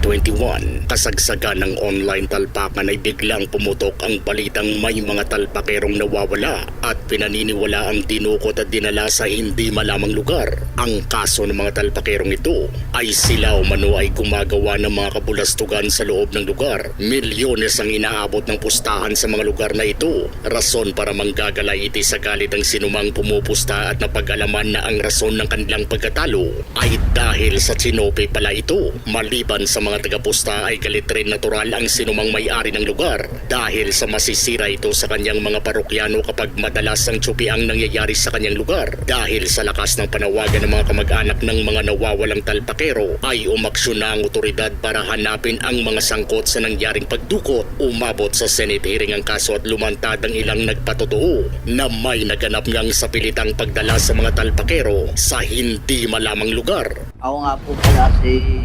2021, kasagsagan ng online talpakan ay biglang pumutok ang balitang may mga talpakerong nawawala at pinaniniwala ang dinukot at dinala sa hindi malamang lugar. Ang kaso ng mga talpakerong ito ay sila umano ay gumagawa ng mga kabulastugan sa loob ng lugar. Milyones ang inaabot ng pustahan sa mga lugar na ito. Rason para manggagalay iti sa galit ang sinumang pumupusta at napag-alaman na ang rason ng kanilang pagkatalo ay dahil sa sinope pala ito. Maliban sa mga tagapusta ay galit rin natural ang sinumang may-ari ng lugar dahil sa masisira ito sa kanyang mga parokyano kapag madalas ang tsupi ang nangyayari sa kanyang lugar. Dahil sa lakas ng panawagan ng mga kamag-anak ng mga nawawalang talpakero ay umaksyon na ang otoridad para hanapin ang mga sangkot sa nangyaring pagdukot. Umabot sa Senate hearing ang kaso at lumantad ang ilang nagpatotoo na may naganap ngang sa pilitang pagdala sa mga talpakero sa hindi malamang lugar. Ako nga po pala si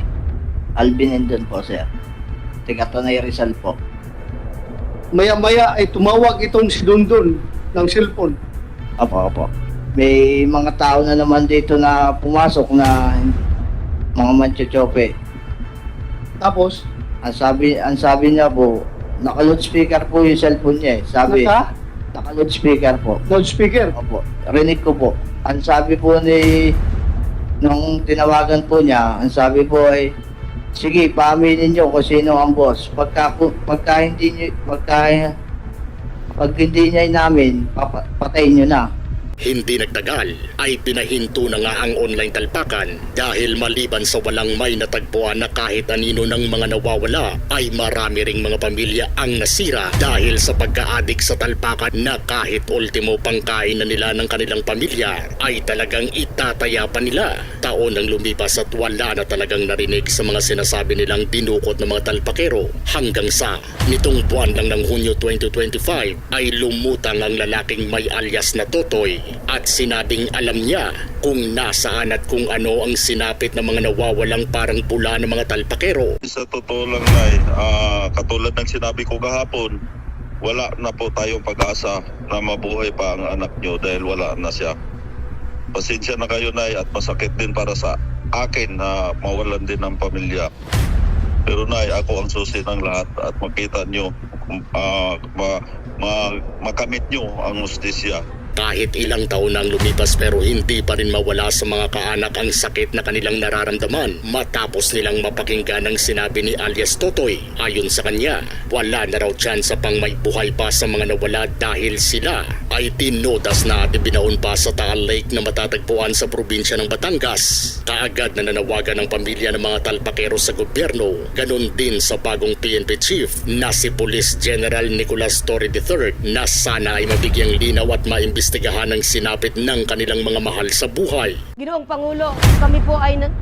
Alvin Endon po, sir. Tiga Tanay Rizal po. maya-maya ay tumawag itong si Dundun ng cellphone. Opo, opo. May mga tao na naman dito na pumasok na mga manchochope. Tapos, Ang sabi, ang sabi niya po, naka-loudspeaker po yung cellphone niya eh. Sabi, naka naka-loudspeaker po. loudspeaker. Opo, rinig ko po. Ang sabi po ni, nung tinawagan po niya, ang sabi po ay, sige, paaminin niyo kung sino ang boss. Pagka, pagka hindi niyo, pagka, pag hindi niya namin, papa, patayin niyo na. Hindi nagtagal ay pinahinto na nga ang online talpakan dahil maliban sa walang may natagpuan na kahit anino ng mga nawawala ay marami ring mga pamilya ang nasira dahil sa pagka-adik sa talpakan na kahit ultimo pangkain na nila ng kanilang pamilya ay talagang itataya pa nila. Taon ang lumipas at wala na talagang narinig sa mga sinasabi nilang dinukot ng mga talpakero hanggang sa nitong buwan lang ng Hunyo 2025 ay lumutang ang lalaking may alias na Totoy at sinabing alam niya kung nasaan at kung ano ang sinapit ng mga nawawalang parang pula ng mga talpakero. Sa totoo lang na katulad ng sinabi ko kahapon, wala na po tayong pag-asa na mabuhay pa ang anak nyo dahil wala na siya. Pasensya na kayo na at masakit din para sa akin na mawalan din ng pamilya. Pero na ako ang susi ng lahat at makita nyo, ah, ma, ma, makamit nyo ang justisya. Kahit ilang taon nang lumipas pero hindi pa rin mawala sa mga kaanak ang sakit na kanilang nararamdaman matapos nilang mapakinggan ang sinabi ni alias Totoy. Ayon sa kanya, wala na raw tsansa pang may buhay pa sa mga nawala dahil sila ay tinodas na at pa sa Taal Lake na matatagpuan sa probinsya ng Batangas. Kaagad na nanawagan ng pamilya ng mga talpakero sa gobyerno, ganun din sa bagong PNP chief na si Police General Nicolas Torre III na sana ay mabigyang linaw at maimbestigahan ang sinapit ng kanilang mga mahal sa buhay. Ginoong Pangulo, kami po ay nan-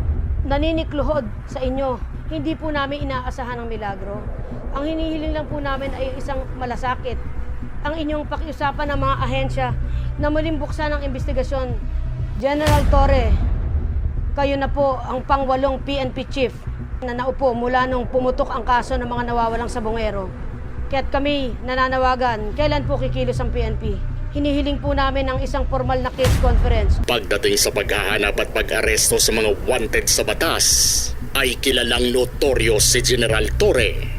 naninikluhod sa inyo. Hindi po namin inaasahan ang milagro. Ang hinihiling lang po namin ay isang malasakit. Ang inyong pakiusapan ng mga ahensya na muling buksan ang investigasyon. General Torre, kayo na po ang pangwalong PNP chief na naupo mula nung pumutok ang kaso ng mga nawawalang sabongero. Kaya't kami nananawagan, kailan po kikilos ang PNP? Hinihiling po namin ang isang formal na case conference Pagdating sa paghahanap at pag-aresto sa mga wanted sa batas, ay kilalang notoryo si General Torre.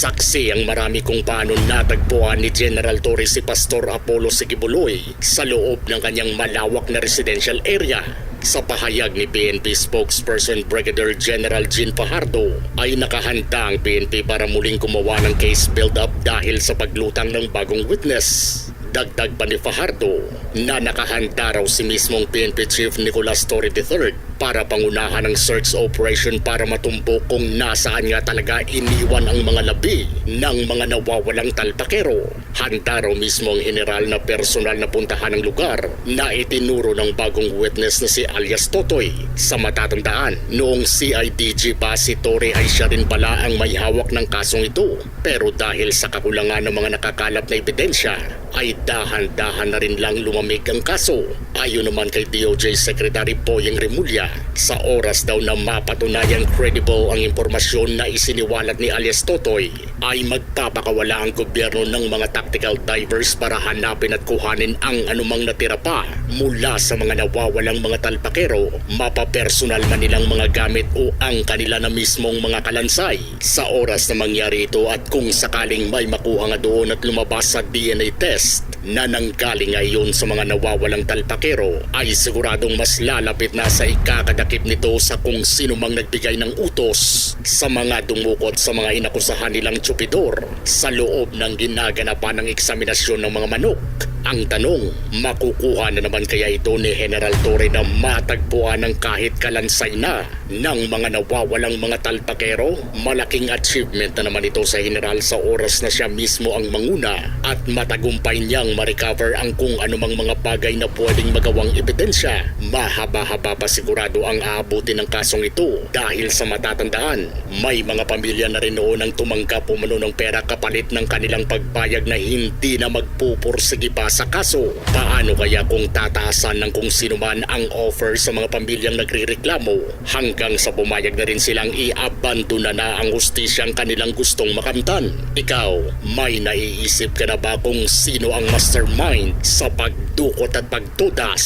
Saksi ang marami kung paano natagpuan ni General Torres si Pastor Apollo Sigibuloy sa loob ng kanyang malawak na residential area. Sa pahayag ni PNP spokesperson Brigadier General Jean Fajardo ay nakahanda ang PNP para muling gumawa ng case build-up dahil sa paglutang ng bagong witness. Dagdag pa ni Fajardo na nakahanda raw si mismong PNP Chief Nicolas Torre III para pangunahan ang search operation para matumbok kung nasaan nga talaga iniwan ang mga labi ng mga nawawalang talpakero. Handa raw mismo ang general na personal na puntahan ng lugar na itinuro ng bagong witness na si alias Totoy. Sa matatandaan, noong CIDG pa si Tore ay siya rin pala ang may hawak ng kasong ito. Pero dahil sa kakulangan ng mga nakakalap na ebidensya, ay dahan-dahan na rin lang lumamig ang kaso. Ayon naman kay DOJ Secretary Boyeng Remulla, sa oras daw na mapatunayan credible ang impormasyon na isiniwalat ni alias Totoy, ay magpapakawala ang gobyerno ng mga tactical divers para hanapin at kuhanin ang anumang natira pa mula sa mga nawawalang mga talpakero, mapapersonal man nilang mga gamit o ang kanila na mismong mga kalansay. Sa oras na mangyari ito at kung sakaling may makuha nga doon at lumabas sa DNA test na nanggaling ngayon sa mga nawawalang talpakero ay siguradong mas lalapit na sa ikakadakip nito sa kung sino mang nagbigay ng utos sa mga dumukot sa mga inakusahan nilang tsupidor sa loob ng ginaganapan ng eksaminasyon ng mga manok. Ang tanong, makukuha na naman kaya ito ni General Torre na matagpuan ng kahit kalansay na ng mga nawawalang mga talpakero? Malaking achievement na naman ito sa General sa oras na siya mismo ang manguna at matagumpay niyang ma-recover ang kung anumang mga bagay na pwedeng magawang ebidensya. Mahaba-haba pa sigurado ang aabutin ng kasong ito dahil sa matatandaan, may mga pamilya na rin noon ang tumanggap umano ng pera kapalit ng kanilang pagpayag na hindi na magpupursige pa sa kaso. Paano kaya kung tataasan ng kung sino man ang offer sa mga pamilyang nagrireklamo hanggang sa pumayag na rin silang i-abandona na ang hustisyang kanilang gustong makamtan? Ikaw, may naiisip ka na ba kung sino ang mastermind sa pagdukot at pagtudas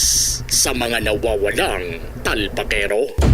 sa mga nawawalang talpakero?